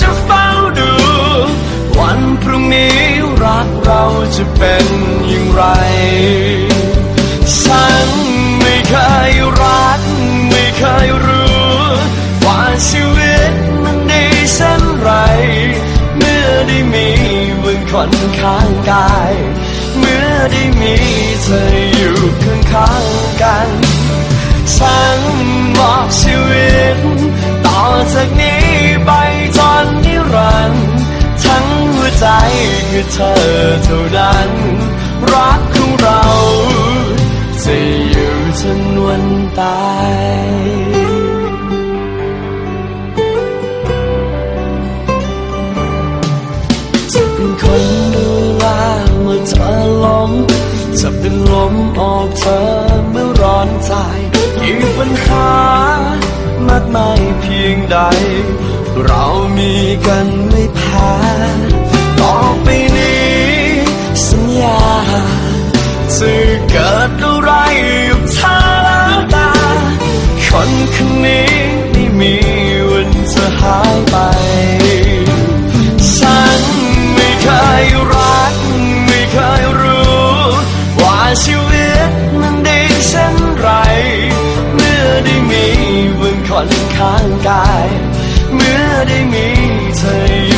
จะเฝ้าดู วันพรุ่งนี้รักเราจะเป็นอย่างไร ฉันไม่เคยรัก ไม่เคยรู้ ว่าชีวิตมันดีเช่นไร เมื่อได้มีมึงคนข้างกาย เมื่อได้มีเธออยู่ข้างข้างๆกัน ฉันมอบชีวิต ต่อจากนี้ ใจคือเธอเท่านั้น รักของเราจะอยู่จนวันตายจะเป็นคนดูแลเมื่อเธอล้มจะเป็นลมออกเธอเมื่อร้อนใจอีกปัญหามากมายเพียงใด เรามีกันไม่แพ้ จะเกิดอะไรกับเธอแล้วตา คนคนนี้ไม่มีวันจะหายไป ฉันไม่เคยรัก ไม่เคยรู้ ว่าชีวิตมันดีเช่นไร เมื่อได้มีบนคนข้างกาย เมื่อได้มีเธออยู่